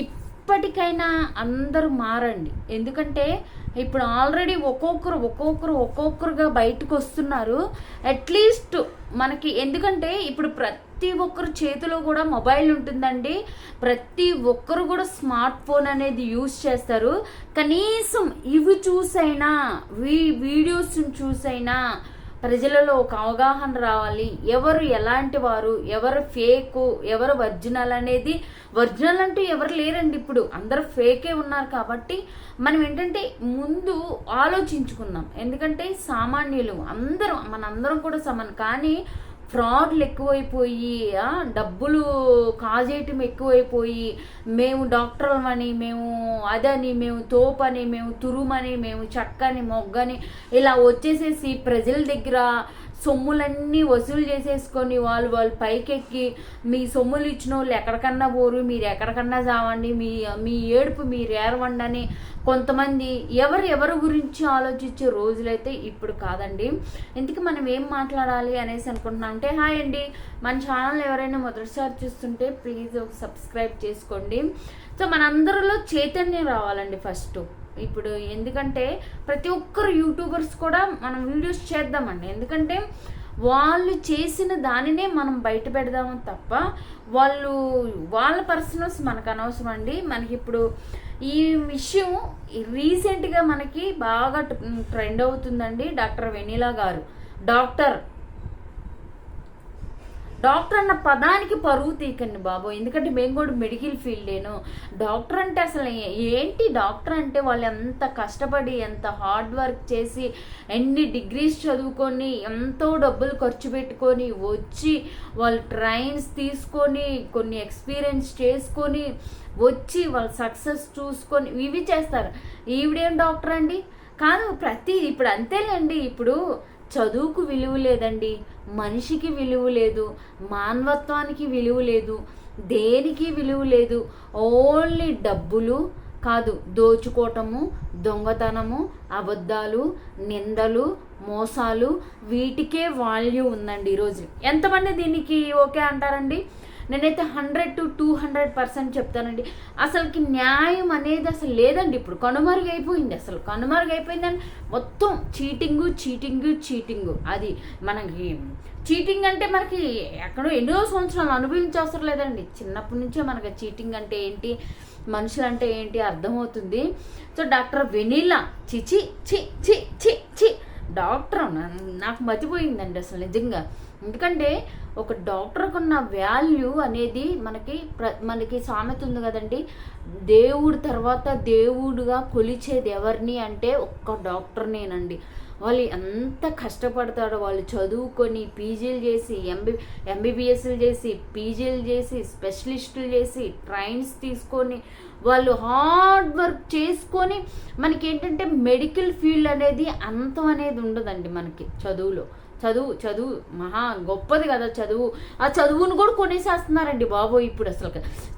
ఇప్పటికైనా అందరూ మారండి. ఎందుకంటే ఇప్పుడు ఆల్రెడీ ఒక్కొక్కరు ఒక్కొక్కరు ఒక్కొక్కరుగా బయటకు వస్తున్నారు. అట్లీస్ట్ మనకి ఎందుకంటే ఇప్పుడు ప్రతి ఒక్కరు చేతిలో కూడా మొబైల్ ఉంటుందండి. ప్రతి ఒక్కరు కూడా స్మార్ట్ ఫోన్ అనేది యూజ్ చేస్తారు. కనీసం ఇవి చూసైనా వీ వీడియోస్ చూసైనా ప్రజలలో ఒక అవగాహన రావాలి. ఎవరు ఎలాంటి వారు ఎవరు ఫేకు ఎవరు ఒరిజినల్ అనేది ఒరిజినల్ అంటూ ఎవరు లేరండి ఇప్పుడు. అందరూ ఫేకే ఉన్నారు కాబట్టి మనం ఏంటంటే ముందు ఆలోచించుకుందాం. ఎందుకంటే సామాన్యులు అందరం మనందరం కూడా సమానం. కానీ ఫ్రాడ్లు ఎక్కువైపోయి డబ్బులు కాజేయటం ఎక్కువైపోయి మేము డాక్టర్లమని మేము అదని మేము తోపని మేము తురుమని మేము చక్కని మొగ్గని ఇలా వచ్చేసేసి ప్రజల దగ్గర సొమ్ములన్నీ వసూలు చేసేసుకొని వాళ్ళు వాళ్ళు పైకెక్కి మీ సొమ్ములు ఇచ్చిన వాళ్ళు ఎక్కడికన్నా పోరు మీరు ఎక్కడికన్నా చావండి మీ మీ ఏడుపు మీరు ఏరవండి అని కొంతమంది ఎవరు ఎవరి గురించి ఆలోచించే రోజులైతే ఇప్పుడు కాదండి. ఇందుకు మనం ఏం మాట్లాడాలి అనేసి అనుకుంటున్నాం అంటే హాయ్ అండి. మన ఛానల్ ఎవరైనా మొదటిసారి చూస్తుంటే ప్లీజ్ ఒక సబ్స్క్రైబ్ చేసుకోండి. సో మనందరిలో చైతన్యం రావాలండి ఫస్ట్. ఇప్పుడు ఎందుకంటే ప్రతి ఒక్కరు యూట్యూబర్స్ కూడా మనం వీడియోస్ చేద్దామండి. ఎందుకంటే వాళ్ళు చేసిన దానినే మనం బయట పెడదాము తప్ప వాళ్ళు వాళ్ళ పర్సనల్స్ మనకు అనవసరం అండి మనకి ఇప్పుడు ఈ విషయం రీసెంట్గా మనకి బాగా ట్రెండ్ అవుతుందండి డాక్టర్ వెనీలా గారు. డాక్టర్ డాక్టర్ అన్న పదానికి పరువు తీకండి బాబు. ఎందుకంటే మేము కూడా మెడికల్ ఫీల్డేను. డాక్టర్ అంటే అసలు ఏంటి డాక్టర్ అంటే వాళ్ళు ఎంత కష్టపడి ఎంత హార్డ్ వర్క్ చేసి ఎన్ని డిగ్రీస్ చదువుకొని ఎంతో డబ్బులు ఖర్చు పెట్టుకొని వచ్చి వాళ్ళు ట్రైన్స్ తీసుకొని కొన్ని ఎక్స్పీరియన్స్ చేసుకొని వచ్చి వాళ్ళ సక్సెస్ చూసుకొని ఇవి చేస్తారు. ఈవిడేం డాక్టర్ అండి? కాదు ప్రతి ఇప్పుడు అంతేలేండి. ఇప్పుడు చదువుకు విలువ లేదండి. మనిషికి విలువ లేదు. మానవత్వానికి విలువ లేదు. దేనికి విలువ లేదు. ఓన్లీ డబ్బులు కాదు. దోచుకోవటము దొంగతనము అబద్ధాలు నిందలు మోసాలు వీటికే వాల్యూ ఉందండి ఈరోజు ఎంతమంది దీనికి ఓకే అంటారండి? నేనైతే hundred to two hundred percent చెప్తానండి. అసలుకి న్యాయం అనేది అసలు లేదండి. ఇప్పుడు కనుమరుగైపోయింది అసలు కనుమరుగైపోయిందని మొత్తం చీటింగు చీటింగు చీటింగు. అది మనకి చీటింగ్ అంటే మనకి ఎక్కడో ఎన్నో సంవత్సరాలు అనుభవించవసరం లేదండి. చిన్నప్పటి నుంచే మనకి చీటింగ్ అంటే ఏంటి? మనుషులు అంటే ఏంటి? అర్థమవుతుంది. So doctor Vennela. చిచి చి చి చి చి. డాక్టర్ నాకు మతిపోయిందండి అసలు నిజంగా. ఎందుకంటే ఒక డాక్టర్కున్న వాల్యూ అనేది మనకి ప్ర మనకి సామెత ఉంది కదండి. దేవుడి తర్వాత దేవుడుగా కొలిచేది ఎవరిని అంటే ఒక్క డాక్టర్నేనండి. వాళ్ళు ఎంత కష్టపడతారో వాళ్ళు చదువుకొని పీజీలు చేసి ఎంబీ ఎంబీబీఎస్లు చేసి పీజీలు చేసి స్పెషలిస్టులు చేసి ట్రైన్స్ తీసుకొని వాళ్ళు హార్డ్ వర్క్ చేసుకొని మనకి ఏంటంటే మెడికల్ ఫీల్డ్ అనేది అంతం అనేది ఉండదండి మనకి చదువులో. చదువు చదువు మహా గొప్పది కదా చదువు. ఆ చదువును కూడా కొనేసేస్తున్నారండి బాబోయ్ ఇప్పుడు అసలు.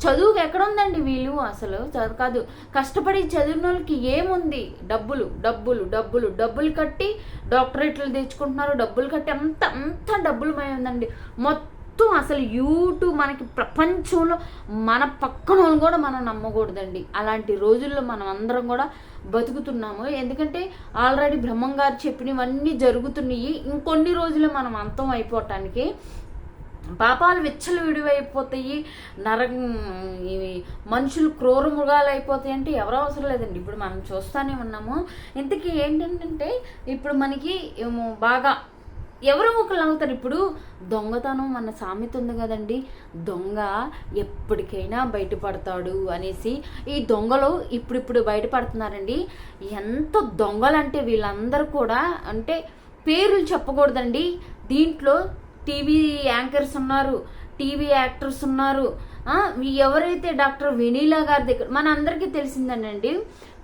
చదువు ఎక్కడ ఉందండి వీళ్ళు? అసలు చదువు కాదు. కష్టపడి చదివిన వాళ్ళకి ఏముంది? డబ్బులు డబ్బులు డబ్బులు డబ్బులు కట్టి డాక్టరేట్లు తెచ్చుకుంటున్నారు. డబ్బులు కట్టి అంత అంత డబ్బులు ఉందండి మొత్తం మొత్తం అసలు యూట్యూబ్ మనకి ప్రపంచంలో మన పక్కన కూడా మనం నమ్మకూడదండి. అలాంటి రోజుల్లో మనం అందరం కూడా బతుకుతున్నాము. ఎందుకంటే ఆల్రెడీ బ్రహ్మం గారు చెప్పినవన్నీ జరుగుతున్నాయి. ఇంకొన్ని రోజులు మనం అంతం అయిపోవటానికి పాపాలు విచ్చలు విడివైపోతాయి. నర ఇవి మనుషులు క్రూర మృగాలు అయిపోతాయి అంటే ఎవరు అవసరం లేదండి. ఇప్పుడు మనం చూస్తూనే ఉన్నాము. ఇంతకీ ఏంటంటే ఇప్పుడు మనకి బాగా ఎవరో ఒకళ్ళు అవుతారు. ఇప్పుడు దొంగతనం మన సామెత ఉంది కదండి. దొంగ ఎప్పటికైనా బయటపడతాడు అనేసి ఈ దొంగలు ఇప్పుడిప్పుడు బయటపడుతున్నారండి. ఎంత దొంగలంటే వీళ్ళందరూ కూడా అంటే పేర్లు చెప్పకూడదండి. దీంట్లో టీవీ యాంకర్స్ ఉన్నారు టీవీ యాక్టర్స్ ఉన్నారు. ఎవరైతే డాక్టర్ వెనీలా గారి దగ్గర మన అందరికీ తెలిసిందేనండి.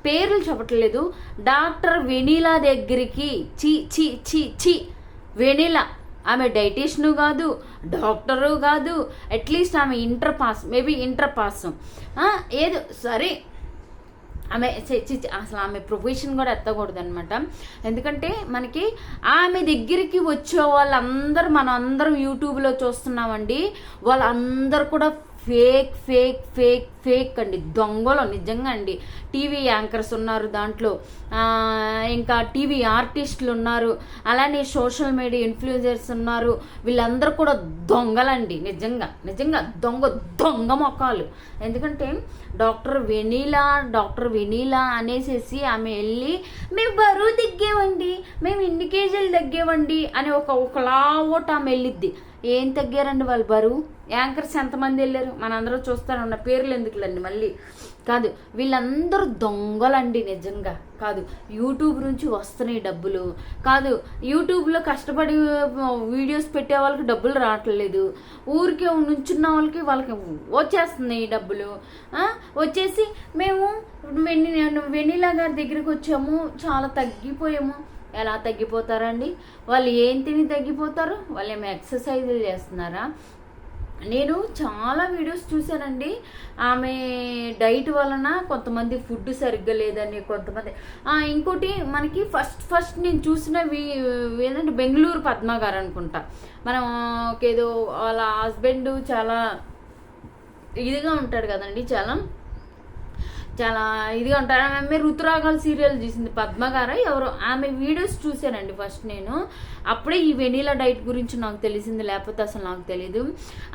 పేర్లు చెప్పట్లేదు. డాక్టర్ వెనీలా దగ్గరికి చి చి చి చి వెనీలా. ఆమె డైటీషియన్ కాదు డాక్టరు కాదు అట్లీస్ట్ ఆమె inter pass maybe inter pass. ఏదో సరే. ఆమె అసలు ఆమె ప్రొఫెషన్ కూడా ఎత్తకూడదు అనమాట ఎందుకంటే మనకి ఆమె దగ్గరికి వచ్చే వాళ్ళందరూ మనం అందరం యూట్యూబ్లో చూస్తున్నామండి. వాళ్ళందరూ కూడా ఫేక్ ఫేక్ ఫేక్ ఫేక్ అండి. దొంగలు నిజంగా అండి. టీవీ యాంకర్స్ ఉన్నారు దాంట్లో. ఇంకా టీవీ ఆర్టిస్టులు ఉన్నారు. అలానే సోషల్ మీడియా ఇన్ఫ్లుయెన్సర్స్ ఉన్నారు. వీళ్ళందరూ కూడా దొంగలండి. నిజంగా నిజంగా దొంగ దొంగ మొక్కలు ఎందుకంటే డాక్టర్ వెనీలా డాక్టర్ వెనీలా అనేసేసి ఆమె వెళ్ళి మేము బరువు తగ్గామండి. మేము ఇన్ని కేజీలు తగ్గామండి అని ఒక ఒకలా ఓట ఆమె వెళ్ళిద్ది. ఏం తగ్గారండి వాళ్ళు బరువు? యాంకర్స్ ఎంతమంది వెళ్ళారు? మనందరూ చూస్తారన్న పేర్లు ఎందుకులండి మళ్ళీ? కాదు వీళ్ళందరూ దొంగలండి నిజంగా. కాదు యూట్యూబ్ నుంచి వస్తున్నాయి డబ్బులు. కాదు యూట్యూబ్లో కష్టపడి వీడియోస్ పెట్టే వాళ్ళకి డబ్బులు రావట్లేదు. ఊరికే నుంచున్న వాళ్ళకి వాళ్ళకి వచ్చేస్తున్నాయి డబ్బులు. వచ్చేసి మేము వెని వెనీలా గారి దగ్గరికి వచ్చాము. చాలా తగ్గిపోయాము. ఎలా తగ్గిపోతారండి? వాళ్ళు ఏం తిని తగ్గిపోతారు? వాళ్ళు ఏమి ఎక్సర్సైజులు చేస్తున్నారా? నేను చాలా వీడియోస్ చూశానండి. ఆమె డైట్ వలన కొంతమంది ఫుడ్ సరిగ్గా లేదని కొంతమంది ఇంకోటి మనకి ఫస్ట్ ఫస్ట్ నేను చూసిన ఏంటంటే బెంగళూరు పద్మ గారు అనుకుంటా. మనం ఏదో వాళ్ళ హస్బెండ్ చాలా ఇదిగా ఉంటాడు కదండి చాలా. చాలా ఇదిగా ఉంటారు. ఆమె ఋతురాగాలు సీరియల్ చూసింది. పద్మ ఎవరు ఎవరో ఆమె వీడియోస్ చూశానండి ఫస్ట్ నేను. అప్పుడే ఈ వెనీలా డైట్ గురించి నాకు తెలిసింది లేకపోతే అసలు నాకు తెలియదు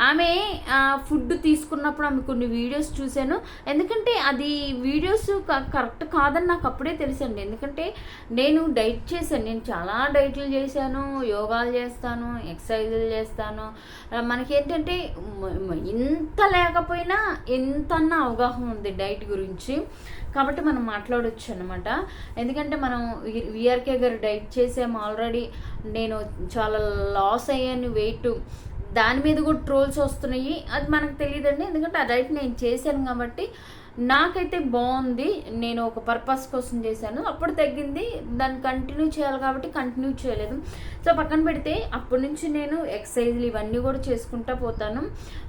ఆమె ఫుడ్ తీసుకున్నప్పుడు ఆమె కొన్ని వీడియోస్ చూశాను. ఎందుకంటే అది వీడియోస్ కరెక్ట్ కాదని నాకు అప్పుడే తెలుసండి. ఎందుకంటే నేను డైట్ చేశాను. నేను చాలా డైట్లు చేశాను. యోగాలు చేస్తాను ఎక్సర్సైజులు చేస్తాను. మనకేంటంటే ఇంత లేకపోయినా ఎంతన్నా అవగాహన ఉంది డైట్ గురించి. కాబట్టి మనం మాట్లాడొచ్చు అనమాట ఎందుకంటే మనం విఆర్కే గారు డైట్ చేసాము ఆల్రెడీ. నేను చాలా లాస్ అయ్యాను వెయిట్. దాని మీద కూడా ట్రోల్స్ వస్తున్నాయి. అది మనకు తెలియదండి. ఎందుకంటే ఆ డైట్ నేను చేశాను కాబట్టి నాకైతే బాగుంది. నేను ఒక పర్పస్ కోసం చేశాను. అప్పుడు తగ్గింది. దాన్ని కంటిన్యూ చేయాలి కాబట్టి కంటిన్యూ చేయలేదు. సో పక్కన పెడితే అప్పటి నుంచి నేను ఎక్సర్సైజ్లు ఇవన్నీ కూడా చేసుకుంటా పోతాను.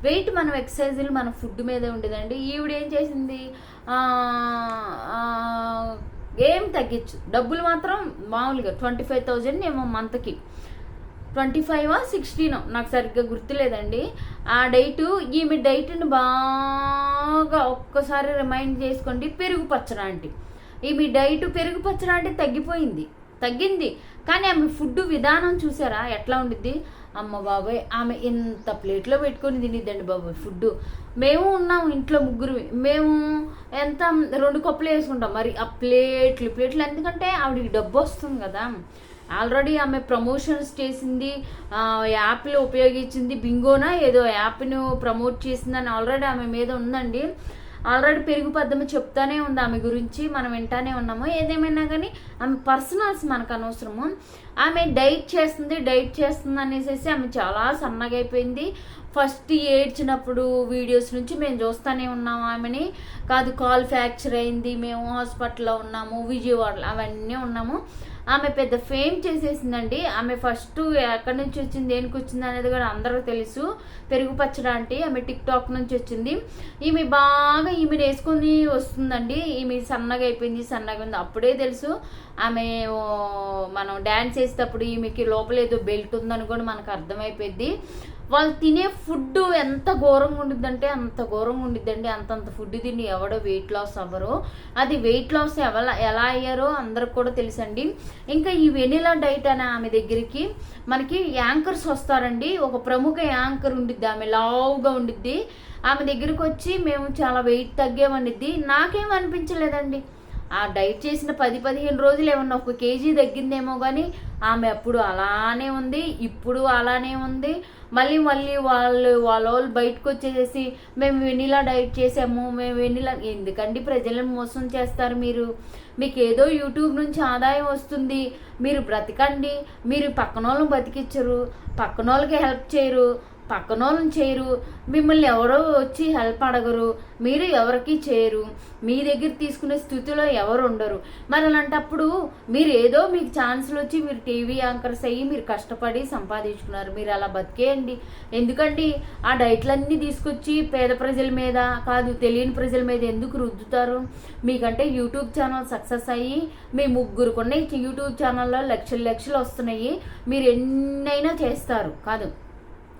వెయిట్ మనం ఎక్సర్సైజ్లు మన ఫుడ్ మీదే ఉండేదండి. ఈవిడ ఏం చేసింది? ఏం తగ్గించు డబ్బులు మాత్రం మామూలుగా ట్వంటీ ఫైవ్ థౌజండ్ ఏమో మంత్కి ట్వంటీ ఫైవ్ సిక్స్టీన్ నాకు సరిగ్గా గుర్తులేదండి. ఆ డైటు ఈమె డైట్ని బాగా ఒక్కసారి రిమైండ్ చేసుకోండి. పెరుగు పచ్చడి అంటే. ఈమె డైట్ పెరుగు పచ్చడి అంటే తగ్గిపోయింది. తగ్గింది. కానీ ఆమె ఫుడ్ విధానం చూసారా? ఎట్లా ఉండిద్ది? అమ్మ బాబాయ్ ఆమె ఇంత ప్లేట్లో పెట్టుకొని తినిద్దండి బాబాయ్ ఫుడ్ మేము ఉన్నాం ఇంట్లో ముగ్గురు. మేము ఎంత రెండు కప్పులు వేసుకుంటాం. మరి ఆ ప్లేట్లు ప్లేట్లు. ఎందుకంటే ఆవిడకి డబ్బు వస్తుంది కదా. ఆల్రెడీ ఆమె ప్రమోషన్స్ చేసింది యాప్లు ఉపయోగించింది బింగోనా ఏదో యాప్ను ప్రమోట్ చేసిందని ఆల్రెడీ ఆమె మీద ఉందండి. ఆల్రెడీ పెరుగు పద్దమ చెప్తానే ఉంది ఆమె గురించి మనం వింటానే ఉన్నాము. ఏదేమైనా కానీ ఆమె పర్సనల్స్ మనకు అనవసరము. ఆమె డైట్ చేస్తుంది డైట్ చేస్తుంది అనేసి ఆమె చాలా సన్నగా అయిపోయింది. ఫస్ట్ ఏడ్చినప్పుడు వీడియోస్ నుంచి మేము చూస్తూనే ఉన్నాము ఆమెని. కాదు కాల్ ఫ్రాక్చర్ అయింది మేము హాస్పిటల్లో ఉన్నాము విజయవాడలో అవన్నీ ఉన్నాము. ఆమె పెద్ద ఫేమ్ చేసేసిందండి. ఆమె ఫస్ట్ ఎక్కడి నుంచి వచ్చింది దేనికి వచ్చింది అనేది కూడా అందరూ తెలుసు. పెరుగు పచ్చడి అంటే ఆమె టిక్ టాక్ నుంచి వచ్చింది. ఈమె బాగా ఈమె వేసుకొని వస్తుందండి. ఈమె సన్నగా అయిపోయింది సన్నగా ఉంది. అప్పుడే తెలుసు ఆమె మనం డ్యాన్స్ చేసేటప్పుడు ఈమెకి లోపల ఏదో బెల్ట్ ఉందని కూడా మనకు అర్థమైపోయింది వాళ్ళు తినే ఫుడ్ ఎంత ఘోరంగా ఉండిద్దంటే అంత ఘోరంగా ఉండిద్దండి. అంతంత ఫుడ్ తిని ఎవడో వెయిట్ లాస్ అవ్వరో. అది వెయిట్ లాస్ ఎవల ఎలా అయ్యారో అందరికి కూడా తెలుసండి. ఇంకా ఈ వెనిలా డైట్ అనే ఆమె దగ్గరికి మనకి యాంకర్స్ వస్తారండి. ఒక ప్రముఖ యాంకర్ ఉండిద్ది ఆమె లావుగా ఉండిద్ది. ఆమె దగ్గరికి వచ్చి మేము చాలా వెయిట్ తగ్గామనిద్ది. నాకేం అనిపించలేదండి. ఆ డైట్ చేసిన పది పదిహేను రోజులు ఏమన్నా ఒక కేజీ తగ్గిందేమో కానీ ఆమె అప్పుడు అలానే ఉంది ఇప్పుడు అలానే ఉంది. మళ్ళీ మళ్ళీ వాళ్ళు వాళ్ళ వాళ్ళు బయటకు వచ్చేసేసి మేము వెనిలా డైట్ చేసాము మేము వెనిలా ఎందుకండి ప్రజలను మోసం చేస్తారు మీరు? మీకు ఏదో యూట్యూబ్ నుంచి ఆదాయం వస్తుంది. మీరు బ్రతకండి. మీరు పక్కన వాళ్ళని బతికించరు పక్కన వాళ్ళకి హెల్ప్ చేయరు. పక్కన వాళ్ళని చేయరు మిమ్మల్ని ఎవరో వచ్చి హెల్ప్ అడగరు. మీరు ఎవరికి చేయరు మీ దగ్గర తీసుకునే స్థితిలో ఎవరు ఉండరు మరి అలాంటప్పుడు మీరు ఏదో మీకు ఛాన్సులు వచ్చి మీరు టీవీ యాంకర్స్ అయ్యి మీరు కష్టపడి సంపాదించుకున్నారు. మీరు అలా బతికేయండి. ఎందుకండి? ఆ డైట్లన్నీ తీసుకొచ్చి పేద ప్రజల మీద కాదు తెలియని ప్రజల మీద ఎందుకు రుద్దుతారు? మీకంటే యూట్యూబ్ ఛానల్ సక్సెస్ అయ్యి మీ ముగ్గురుకున్న యూట్యూబ్ ఛానల్లో లక్షలు లక్షలు వస్తున్నాయి. మీరు ఎన్నైనా చేస్తారు. కాదు.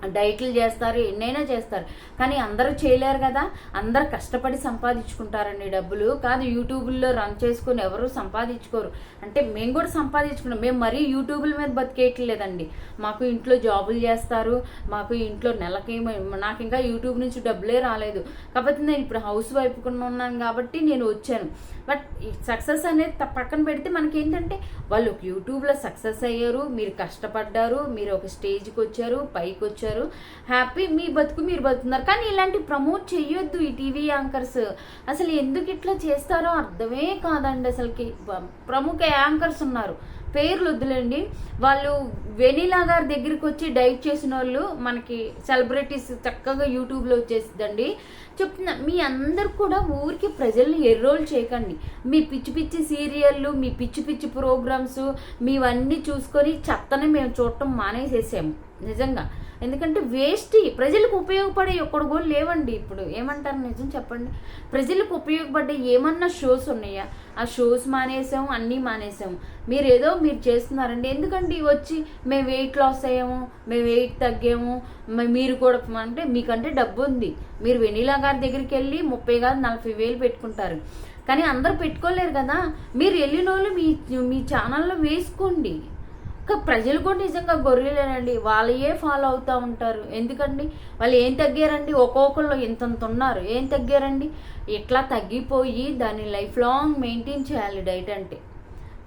డైట్లు చేస్తారు ఎన్నైనా చేస్తారు. కానీ అందరూ చేయలేరు కదా. అందరు కష్టపడి సంపాదించుకుంటారండి డబ్బులు. కాదు యూట్యూబ్లో రన్ చేసుకొని ఎవరు సంపాదించుకోరు. అంటే మేము కూడా సంపాదించుకున్నాం. మేము మరీ యూట్యూబ్ల మీద బతికేయట్లేదండి. మాకు ఇంట్లో జాబులు చేస్తారు. మాకు ఇంట్లో నెలకి నాకు ఇంకా యూట్యూబ్ నుంచి డబ్బులే రాలేదు. కాకపోతే నేను ఇప్పుడు హౌస్ వైఫ్ ఉన్నాను కాబట్టి నేను వచ్చాను. బట్ సక్సెస్ అనేది పక్కన పెడితే మనకి ఏంటంటే వాళ్ళు యూట్యూబ్లో సక్సెస్ అయ్యారు మీరు కష్టపడ్డారు మీరు ఒక స్టేజ్కి వచ్చారు పైకి వచ్చారు హ్యాపీ మీ బతుకు మీరు బతుకున్నారు. కానీ ఇలాంటి ప్రమోట్ చేయొద్దు ఈ టీవీ యాంకర్స్. అసలు ఎందుకు ఇట్లా చేస్తారో అర్థమే కాదండి అసలుకి. ప్రముఖ యాంకర్స్ ఉన్నారు. పేర్లు వద్దులేండి. వాళ్ళు వెనీలా గారి దగ్గరికి వచ్చి డైట్ చేసిన వాళ్ళు మనకి సెలబ్రిటీస్ చక్కగా యూట్యూబ్లో వచ్చేసిద్దండి. చెప్తున్నా మీ అందరు కూడా ఊరికి ప్రజల్ని ఎర్రోల్ చేయకండి. మీ పిచ్చి పిచ్చి సీరియళ్ళు మీ పిచ్చి పిచ్చి ప్రోగ్రామ్స్ మీవన్నీ చూసుకొని చెత్తని మేము చూడటం మానేసేసాము. నిజంగా. ఎందుకంటే వేస్ట్ ప్రజలకు ఉపయోగపడే ఒక్కడు కూడా లేవండి ఇప్పుడు. ఏమంటారు నిజం చెప్పండి? ప్రజలకు ఉపయోగపడే ఏమన్నా షోస్ ఉన్నాయా? ఆ షోస్ మానేసాము అన్నీ మానేసాము మీరు ఏదో మీరు చేస్తున్నారండి. ఎందుకండి వచ్చి మేము వెయిట్ లాస్ అయ్యాము మేము వెయిట్ తగ్గాము మీరు కూడా అంటే మీకంటే డబ్బు ఉంది. మీరు వెనీలా గారి దగ్గరికి వెళ్ళి ముప్పై కాదు నలభై వేలు పెట్టుకుంటారు. కానీ అందరు పెట్టుకోలేరు కదా. మీరు వెళ్ళిన వాళ్ళు మీ మీ ఛానల్లో వేసుకోండి. ఇంకా ప్రజలు కూడా నిజంగా గొర్రెలేనండి. వాళ్ళే ఫాలో అవుతూ ఉంటారు. ఎందుకండి? వాళ్ళు ఏం తగ్గారండి? ఒక్కొక్కళ్ళు ఇంతంత ఉన్నారు. ఏం తగ్గారండి? ఇట్లా తగ్గిపోయి దాన్ని లైఫ్ లాంగ్ మెయింటైన్ చేయాలి డైట్ అంటే.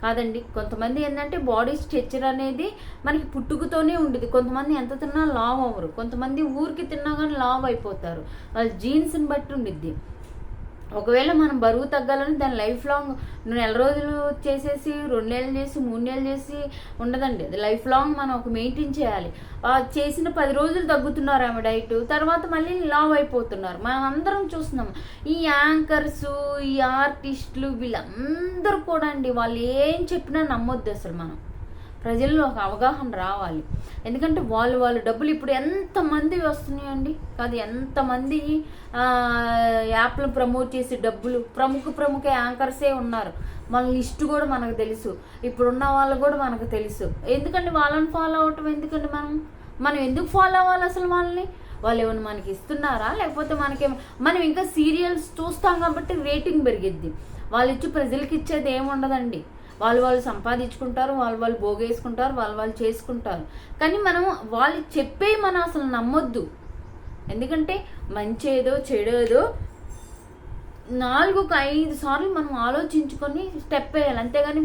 కాదండి. కొంతమంది ఏంటంటే బాడీ స్ట్రక్చర్ అనేది మనకి పుట్టుకతోనే ఉండేది. కొంతమంది ఎంత తిన్నా లావ్ అవ్వరు. కొంతమంది ఊరికి తిన్నా కానీ లావ్ అయిపోతారు. వాళ్ళ జీన్స్ని బట్టి ఉండిద్ది. ఒకవేళ మనం బరువు తగ్గాలని దాని లైఫ్ లాంగ్ నెల రోజులు చేసేసి రెండు నెలలు చేసి మూడు నెలలు చేసి ఉండదండి. అది లైఫ్ లాంగ్ మనం ఒక మెయింటైన్ చేయాలి. ఆ చేసిన పది రోజులు తగ్గుతున్నారు ఆమె డైట్ తర్వాత మళ్ళీ లావ్ అయిపోతున్నారు. మనం అందరం చూస్తున్నాం. ఈ యాంకర్స్ ఈ ఆర్టిస్టులు వీళ్ళందరూ కూడా అండి వాళ్ళు ఏం చెప్పినా నమ్మొద్దు అసలు మనం. ప్రజల్లో ఒక అవగాహన రావాలి. ఎందుకంటే వాళ్ళు వాళ్ళు డబ్బులు ఇప్పుడు ఎంతమంది వస్తున్నాయండి? కాదు ఎంతమంది యాప్లు ప్రమోట్ చేసి డబ్బులు? ప్రముఖ ప్రముఖ యాంకర్సే ఉన్నారు. మన లిస్ట్ కూడా మనకు తెలుసు. ఇప్పుడున్న వాళ్ళు కూడా మనకు తెలుసు. ఎందుకంటే వాళ్ళని ఫాలో అవటం ఎందుకండి మనం? మనం ఎందుకు ఫాలో అవ్వాలి అసలు వాళ్ళని? వాళ్ళు ఏమైనా మనకి ఇస్తున్నారా? లేకపోతే మనకి? మనం ఇంకా సీరియల్స్ చూస్తాం కాబట్టి రేటింగ్ పెరిగిద్ది. వాళ్ళు ఇచ్చి ప్రజలకి ఇచ్చేది ఏముండదండి? వాళ్ళు వాళ్ళు సంపాదించుకుంటారు వాళ్ళు వాళ్ళు భోగేసుకుంటారు వాళ్ళు వాళ్ళు చేసుకుంటారు. కానీ మనం వాళ్ళు చెప్పే మనం అసలు నమ్మొద్దు. ఎందుకంటే మంచి ఏదో నాలుగు ఐదు సార్లు మనం ఆలోచించుకొని స్టెప్ వేయాలి. అంతేగాని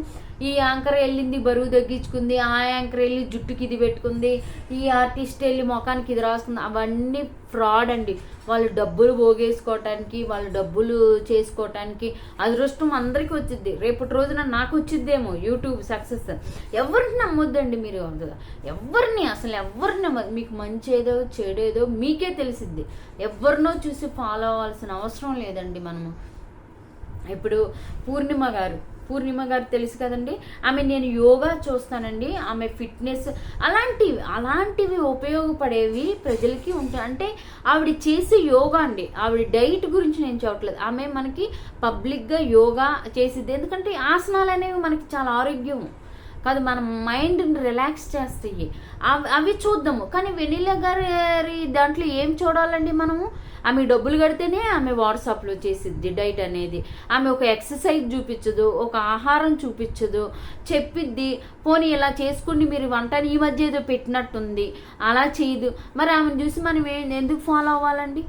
ఈ యాంకర్ వెళ్ళింది బరువు తగ్గించుకుంది ఆ యాంకర్ వెళ్ళి జుట్టుకి ఇది పెట్టుకుంది ఈ ఆర్టిస్ట్ వెళ్ళి ముఖానికి ఇది రాస్తుంది. అవన్నీ ఫ్రాడ్ అండి. వాళ్ళు డబ్బులు పోగేసుకోవటానికి వాళ్ళు డబ్బులు చేసుకోవటానికి అదృష్టం అందరికీ వచ్చింది రేపటి రోజున నాకు వచ్చిద్దేమో యూట్యూబ్ సక్సెస్. ఎవరిని నమ్మొద్దండి మీరు ఎవరిని? అసలు ఎవరిని మీకు మంచి ఏదో చెడేదో మీకే తెలిసిద్ది. ఎవరినో చూసి ఫాలో అవ్వాల్సిన అవసరం లేదండి మనము. ఇప్పుడు పూర్ణిమ గారు పూర్ణిమ గారు తెలుసు కదండి. ఆమె నేను యోగా చూస్తానండి. ఆమె ఫిట్నెస్ అలాంటివి అలాంటివి ఉపయోగపడేవి ప్రజలకి ఉంటాయి. అంటే ఆవిడ చేసే యోగా అండి. ఆవిడ డైట్ గురించి నేను చెప్పట్లేదు. ఆమె మనకి పబ్లిక్గా యోగా చేసిద్ది. ఎందుకంటే ఆసనాలు అనేవి మనకి చాలా ఆరోగ్యం కాదు మన మైండ్ని రిలాక్స్ చేస్తాయి. అవి అవి చూద్దాము. కానీ వెనీలా గారి దాంట్లో ఏం చూడాలండి మనము? ఆమె డబ్బులు కడితేనే ఆమె వాట్సాప్లో చేసిద్ది డైట్ అనేది. ఆమె ఒక ఎక్సర్సైజ్ చూపించదు ఒక ఆహారం చూపించదు చెప్పిద్ది పోనీ ఇలా చేసుకుని మీరు వంటని ఈ మధ్య ఏదో పెట్టినట్టుంది. అలా చేయదు. మరి ఆమెను చూసి మనం ఎందుకు ఫాలో అవ్వాలండి?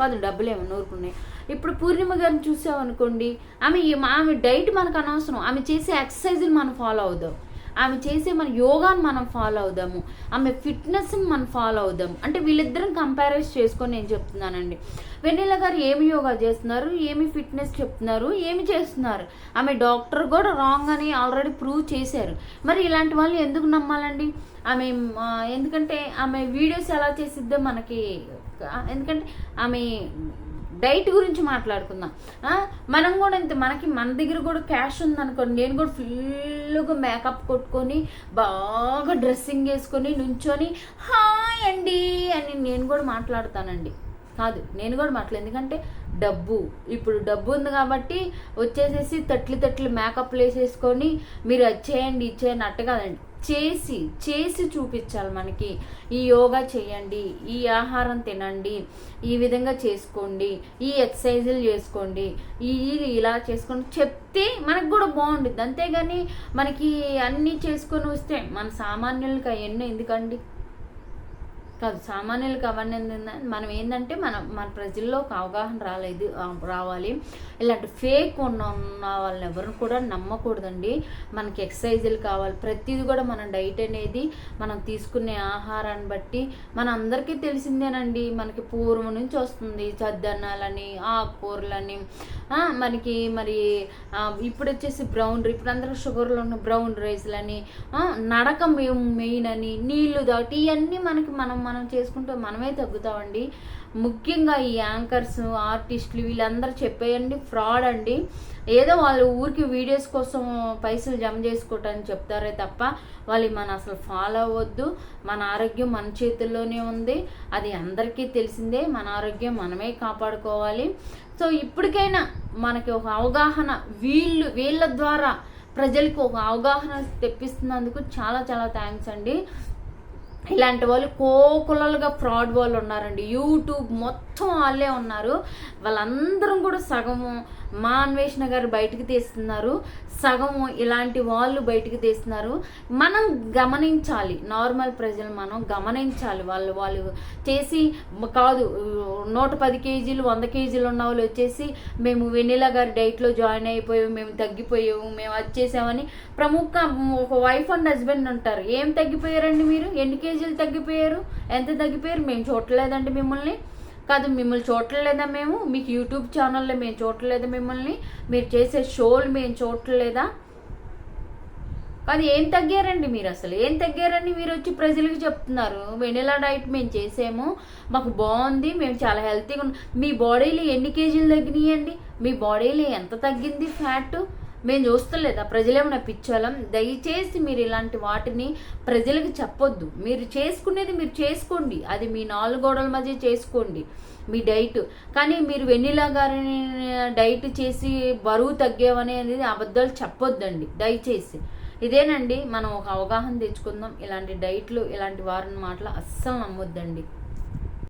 కాదు డబ్బులు ఏమన్నా ఊరుకున్నాయి. ఇప్పుడు పూర్ణిమ గారిని చూసామనుకోండి ఆమె ఆమె డైట్ మనకు అనవసరం. ఆమె చేసే ఎక్సర్సైజ్ని మనం ఫాలో అవుదాం. ఆమె చేసే మన యోగాని మనం ఫాలో అవుదాము. ఆమె ఫిట్నెస్ని మనం ఫాలో అవుదాం అంటే వీళ్ళిద్దరం కంపారైజ్ చేసుకొని నేను చెప్తున్నానండి. వెన్నెల గారు ఏమి యోగా చేస్తున్నారు? ఏమి ఫిట్నెస్ చెప్తున్నారు? ఏమి చేస్తున్నారు? ఆమె డాక్టర్ కూడా రాంగ్ అని ఆల్రెడీ ప్రూవ్ చేశారు. మరి ఇలాంటి వాళ్ళు ఎందుకు నమ్మాలండి? ఆమె ఎందుకంటే ఆమె వీడియోస్ ఎలా చేసిద్దో మనకి ఎందుకంటే ఆమె డైట్ గురించి మాట్లాడుకుందాం. మనం కూడా ఇంత మనకి మన దగ్గర కూడా క్యాష్ ఉందనుకోండి. నేను కూడా ఫుల్గా మేకప్ కొట్టుకొని బాగా డ్రెస్సింగ్ వేసుకొని నుంచొని హాయ్ అండి అని నేను కూడా మాట్లాడతానండి. కాదు నేను కూడా మాట్లాడు ఎందుకంటే డబ్బు. ఇప్పుడు డబ్బు ఉంది కాబట్టి వచ్చేసేసి తట్లు తట్లు మేకప్లు వేసేసుకొని మీరు వచ్చేయండి ఇచ్చేయండి అట్ట కాదండి. చేసి చేసి చూపించాలి మనకి. ఈ యోగా చేయండి ఈ ఆహారం తినండి ఈ విధంగా చేసుకోండి ఈ ఎక్సర్సైజులు చేసుకోండి ఈ ఇలా చేసుకోండి. చెప్తే మనకు కూడా బాగుంటుంది అంతేగాని మనకి అన్నీ చేసుకొని వస్తే మన సామాన్యులకి అవన్నీ ఎందుకండి? కాదు సామాన్యులకు అవన్నీ ఏంటంటే మనం ఏంటంటే మన మన ప్రజల్లో ఒక అవగాహన రాలేదు రావాలి. ఇలాంటి ఫేక్ ఉన్న ఉన్న వాళ్ళని ఎవరిని కూడా నమ్మకూడదండి. మనకి ఎక్సర్సైజులు కావాలి. ప్రతిదీ కూడా మన డైట్ అనేది మనం తీసుకునే ఆహారాన్ని బట్టి మన అందరికీ తెలిసిందేనండి. మనకి పూర్వం నుంచి వస్తుంది చద్దన్నాలని ఆకుకూరలని. మనకి మరి ఇప్పుడు వచ్చేసి బ్రౌన్ ఇప్పుడు అందరూ షుగర్లో ఉన్న బ్రౌన్ రైస్లని నడక మేము మెయిన్ అని నీళ్ళు దాటి ఇవన్నీ మనకి మనం మనం చేసుకుంటూ మనమే తగ్గుతామండి. ముఖ్యంగా ఈ యాంకర్స్ ఆర్టిస్టులు వీళ్ళందరూ చెప్పేయండి ఫ్రాడ్ అండి. ఏదో వాళ్ళు ఊరికి వీడియోస్ కోసం పైసలు జమ చేసుకోవటానికి చెప్తారే తప్ప వాళ్ళు మన అసలు ఫాలో అవ్వద్దు. మన ఆరోగ్యం మన చేతుల్లోనే ఉంది. అది అందరికీ తెలిసిందే. మన ఆరోగ్యం మనమే కాపాడుకోవాలి. సో ఇప్పటికైనా మనకి ఒక అవగాహన వీళ్ళు వీళ్ళ ద్వారా ప్రజలకు ఒక అవగాహన తెప్పిస్తున్నందుకు చాలా చాలా థ్యాంక్స్ అండి. ఇలాంటి వాళ్ళు కోకులలుగా ఫ్రాడ్ వాళ్ళు ఉన్నారండి. యూట్యూబ్ మొత్తం వాళ్ళే ఉన్నారు. వాళ్ళందరం కూడా సగము మా అన్వేషణ గారు బయటికి తీస్తున్నారు. సగం ఇలాంటి వాళ్ళు బయటికి తీస్తున్నారు. మనం గమనించాలి. నార్మల్ ప్రజలు మనం గమనించాలి. వాళ్ళు వాళ్ళు చేసి కాదు నూట పది కేజీలు వంద కేజీలు ఉన్న వాళ్ళు వచ్చేసి మేము వెన్నెల గారి డైట్లో జాయిన్ అయిపోయాము మేము తగ్గిపోయాము మేము వచ్చేసామని ప్రముఖ ఒక వైఫ్ అండ్ హస్బెండ్ ఉంటారు. ఏం తగ్గిపోయారండి మీరు? ఎన్ని కేజీలు తగ్గిపోయారు? ఎంత తగ్గిపోయారు? మేము చూడలేదండి మిమ్మల్ని. కాదు మిమ్మల్ని చూడలేదా మేము? మీకు యూట్యూబ్ ఛానల్లో మేము చూడలేదా మిమ్మల్ని? మీరు చేసే షోలు మేము చూడలేదా కానీ ఏం తగ్గారండి మీరు అసలు? ఏం తగ్గారని మీరు వచ్చి ప్రజలకు చెప్తున్నారు. వెనిలా డైట్ మేము చేసాము. మాకు బాగుంది. మేము చాలా హెల్తీగా ఉన్నాం. మీ బాడీలో ఎన్ని కేజీలు తగ్గినాయండి? మీ బాడీలో ఎంత తగ్గింది ఫ్యాట్? మేము చూస్తలేదా? ప్రజలేమన్నా పిచ్చోళం దయచేసి మీరు ఇలాంటి వాటిని ప్రజలకు చెప్పొద్దు. మీరు చేసుకునేది మీరు చేసుకోండి. అది మీ నాలుగు గోడల మధ్య చేసుకోండి. మీ డైట్. కానీ మీరు వెన్నెలా గారిని డైట్ చేసి బరువు తగ్గేవని అనేది అబద్ధాలు చెప్పొద్దండి. దయచేసి. ఇదేనండి మనం ఒక అవగాహన తెచ్చుకుందాం. ఇలాంటి డైట్లు ఇలాంటి వారిని మాటలు అస్సలు నమ్మొద్దండి.